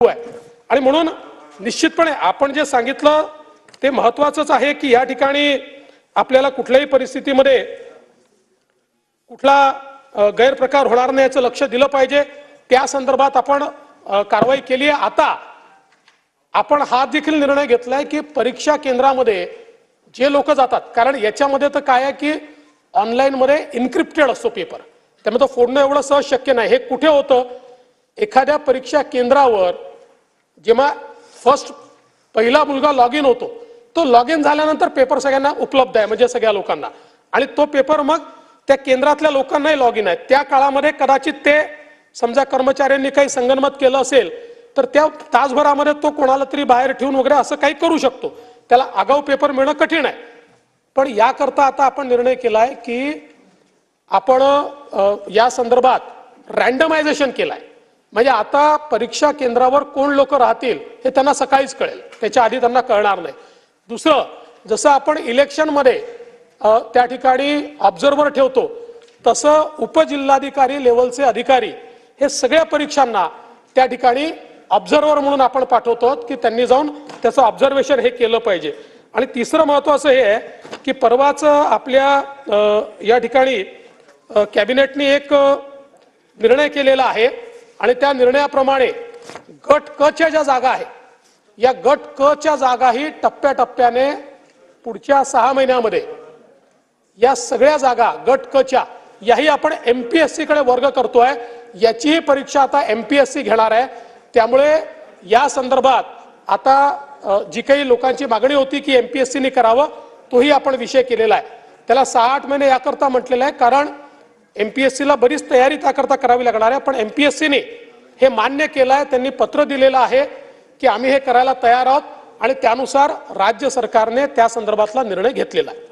आहे. आणि म्हणून निश्चितपणे आपण जे सांगितलं ते महत्वाचंच आहे की या ठिकाणी आपल्याला कुठल्याही परिस्थितीमध्ये कुठला गैरप्रकार होणार नाही याचं लक्ष दिलं पाहिजे. त्या संदर्भात आपण कारवाई केली आहे. आता आपण हा देखील निर्णय घेतलाय की परीक्षा केंद्रामध्ये जे लोक जातात कारण याच्यामध्ये तर काय आहे की ऑनलाईनमध्ये इन्क्रिप्टेड असतो पेपर त्यामुळे तो फोडणं एवढं सहज शक्य नाही. हे कुठे होतं? एखाद्या परीक्षा केंद्रावर जेव्हा फर्स्ट पहिला मुलगा लॉग इन होतो तो लॉग इन झाल्यानंतर पेपर सगळ्यांना उपलब्ध आहे म्हणजे सगळ्या लोकांना. आणि तो पेपर मग त्या केंद्रातल्या लोकांनाही लॉग इन आहे. त्या काळामध्ये कदाचित ते समजा कर्मचाऱ्यांनी काही संगनमत केलं असेल तर त्या तासभरामध्ये तो कोणाला तरी बाहेर ठेवून वगैरे असं काही करू शकतो. त्याला आगाऊ पेपर मिळणं कठीण आहे. पण याकरता आता आपण निर्णय केला आहे की आपण या संदर्भात रँडमायझेशन केलाय. म्हणजे आता परीक्षा केंद्रावर कोण लोक राहतील हे त्यांना सकाळीच कळेल. त्याच्या आधी त्यांना कळणार नाही. दुसरं जसं आपण इलेक्शनमध्ये त्या ठिकाणी ऑब्झर्वर ठेवतो तसं उपजिल्हाधिकारी लेवलचे अधिकारी हे सगळ्या परीक्षांना त्या ठिकाणी ऑब्झर्वर म्हणून आपण पाठवतो की त्यांनी जाऊन त्याचं ऑब्झर्वेशन हे केलं पाहिजे. आणि तिसरं महत्वाचं हे आहे की परवाच आपल्या या ठिकाणी कॅबिनेटने एक निर्णय केलेला आहे. आणि त्या निर्णयाप्रमाणे गट क च्या ज्या जागा आहे या गट क च्या जागाही टप्प्याटप्प्याने पुढच्या सहा महिन्यामध्ये या सगळ्या जागा गट क च्या याही आपण एमपीएससी कडे वर्ग करतोय याचीही परीक्षा आता एमपीएससी घेणार आहे. त्यामुळे या संदर्भात आता जी काही लोकांची मागणी होती की एमपीएससीने करावं तोही आपण विषय केलेला आहे. त्याला सहा आठ महिने याकरता म्हटलेलं आहे कारण एम पी एस सीला बरीच तयारी त्याकरता करावी लागणार आहे पण एम पी एस सीने हे मान्य केलं आहे त्यांनी पत्र दिलेलं आहे की आम्ही हे करायला तयार आहोत आणि त्यानुसार राज्य सरकारने त्या संदर्भातला निर्णय घेतलेला आहे.